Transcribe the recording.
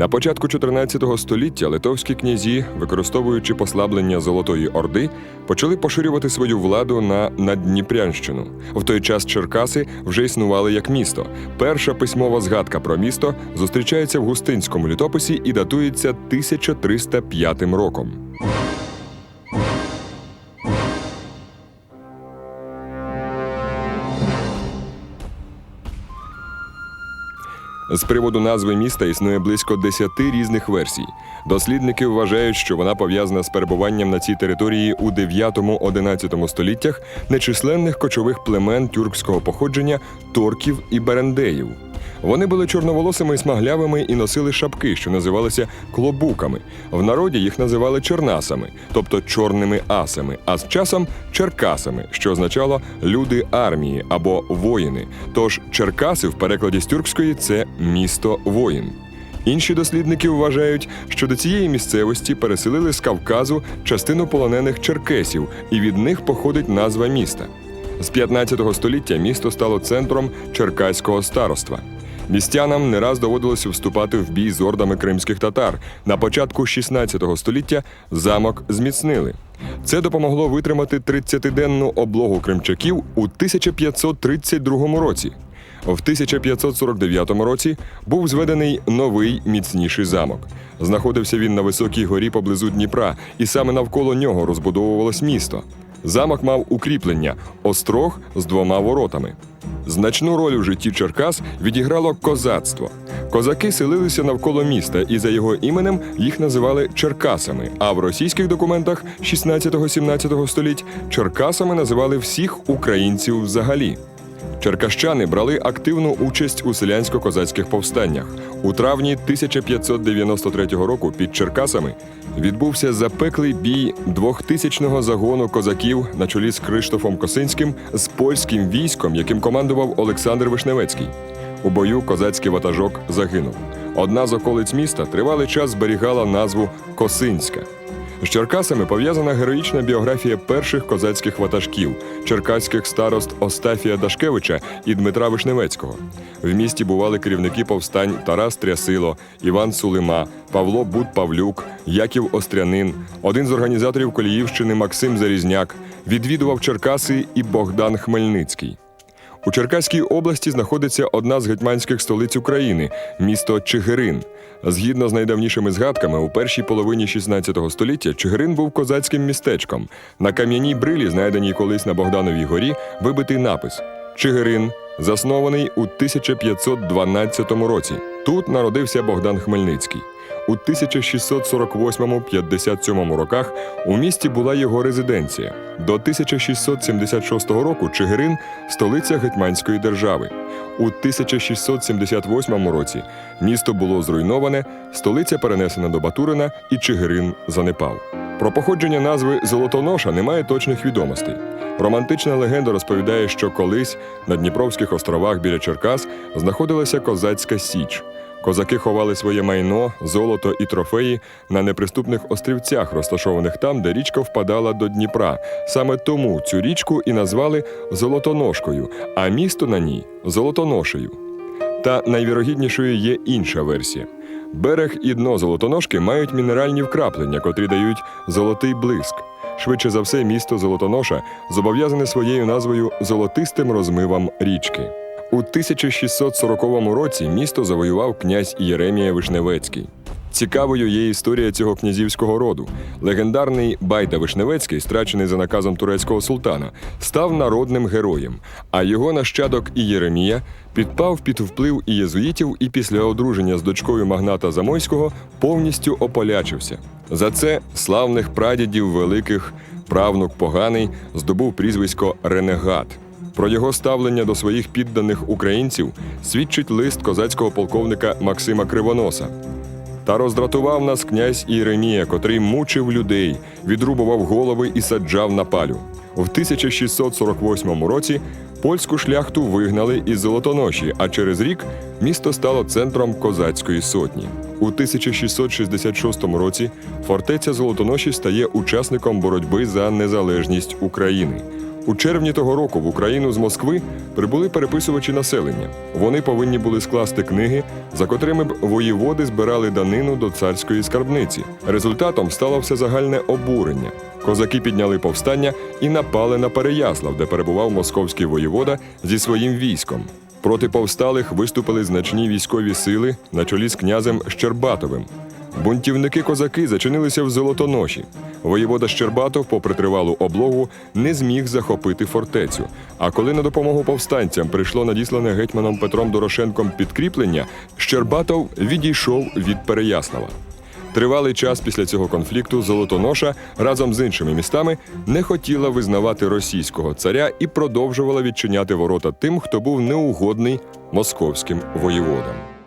На початку 14 століття литовські князі, використовуючи послаблення Золотої Орди, почали поширювати свою владу на Наддніпрянщину. В той час Черкаси вже існували як місто. Перша письмова згадка про місто зустрічається в густинському літописі і датується 1305 роком. З приводу назви міста існує близько 10 різних версій. Дослідники вважають, що вона пов'язана з перебуванням на цій території у 9-11 століттях нечисленних кочових племен тюркського походження торків і берендеїв. Вони були чорноволосими і смаглявими і носили шапки, що називалися клобуками. В народі їх називали чернасами, тобто чорними асами, а з часом черкасами, що означало люди армії або воїни. Тож Черкаси в перекладі з тюркської це місто воїн. Інші дослідники вважають, що до цієї місцевості переселили з Кавказу частину полонених черкесів, і від них походить назва міста. З 15 століття місто стало центром черкаського староства. Містянам не раз доводилося вступати в бій з ордами кримських татар. На початку 16 століття замок зміцнили. Це допомогло витримати 30-денну облогу кримчаків у 1532 році. В 1549 році був зведений новий міцніший замок. Знаходився він на високій горі поблизу Дніпра, і саме навколо нього розбудовувалось місто. Замок мав укріплення острог з двома воротами. Значну роль у житті Черкас відіграло козацтво. Козаки селилися навколо міста, і за його іменем їх називали Черкасами. А в російських документах 16-17 століть Черкасами називали всіх українців взагалі. Черкащани брали активну участь у селянсько-козацьких повстаннях. У травні 1593 року під Черкасами відбувся запеклий бій двохтисячного загону козаків на чолі з Криштофом Косинським з польським військом, яким командував Олександр Вишневецький. У бою козацький ватажок загинув. Одна з околиць міста тривалий час зберігала назву Косинська. З Черкасами пов'язана героїчна біографія перших козацьких ватажків черкаських старост Остафія Дашкевича і Дмитра Вишневецького. В місті бували керівники повстань Тарас Трясило, Іван Сулима, Павло Бут-Павлюк, Яків Острянин, один з організаторів Коліївщини Максим Зарізняк, відвідував Черкаси і Богдан Хмельницький. У Черкаській області знаходиться одна з гетьманських столиць України місто Чигирин. Згідно з найдавнішими згадками, у першій половині 16 століття Чигирин був козацьким містечком. На кам'яній брилі, знайденій колись на Богдановій горі, вибитий напис Чигирин, заснований у 1512 році. Тут народився Богдан Хмельницький. У 1648-57 роках у місті була його резиденція. До 1676 року Чигирин столиця Гетьманської держави. У 1678 році місто було зруйноване, столиця перенесена до Батурина і Чигирин занепав. Про походження назви Золотоноша немає точних відомостей. Романтична легенда розповідає, що колись на Дніпровських островах біля Черкас знаходилася козацька січ. Козаки ховали своє майно, золото і трофеї на неприступних острівцях, розташованих там, де річка впадала до Дніпра. Саме тому цю річку і назвали Золотоножкою, а місто на ній Золотоношею. Та найвірогіднішою є інша версія. Берег і дно золотоножки мають мінеральні вкраплення, котрі дають золотий блиск. Швидше за все, місто Золотоноша зобов'язане своєю назвою золотистим розмивам річки. У 1640 році місто завоював князь Єремія Вишневецький. Цікавою є історія цього князівського роду. Легендарний Байда Вишневецький, страчений за наказом турецького султана, став народним героєм, а його нащадок Ієремія підпав під вплив ієзуїтів і після одруження з дочкою магната Замойського повністю ополячився. За це славних прадідів великих правнук поганий здобув прізвисько Ренегат. Про його ставлення до своїх підданих українців свідчить лист козацького полковника Максима Кривоноса. Та роздратував нас князь Іремія, котрий мучив людей, відрубував голови і саджав на палю. В 1648 році польську шляхту вигнали із Золотоноші, а через рік місто стало центром козацької сотні. У 1666 році фортеця Золотоноші стає учасником боротьби за незалежність України. У червні того року в Україну з Москви прибули переписувачі населення. Вони повинні були скласти книги, за котрими б воєводи збирали данину до царської скарбниці. Результатом стало всезагальне обурення. Козаки підняли повстання і напали на Переяслав, де перебував московський воєвода зі своїм військом. Проти повсталих виступили значні військові сили на чолі з князем Щербатовим. Бунтівники-козаки зачинилися в Золотоноші. Воєвода Щербатов, попри тривалу облогу, не зміг захопити фортецю. А коли на допомогу повстанцям прийшло надіслане гетьманом Петром Дорошенком підкріплення, Щербатов відійшов від Переяслава. Тривалий час після цього конфлікту Золотоноша разом з іншими містами не хотіла визнавати російського царя і продовжувала відчиняти ворота тим, хто був неугодний московським воєводам.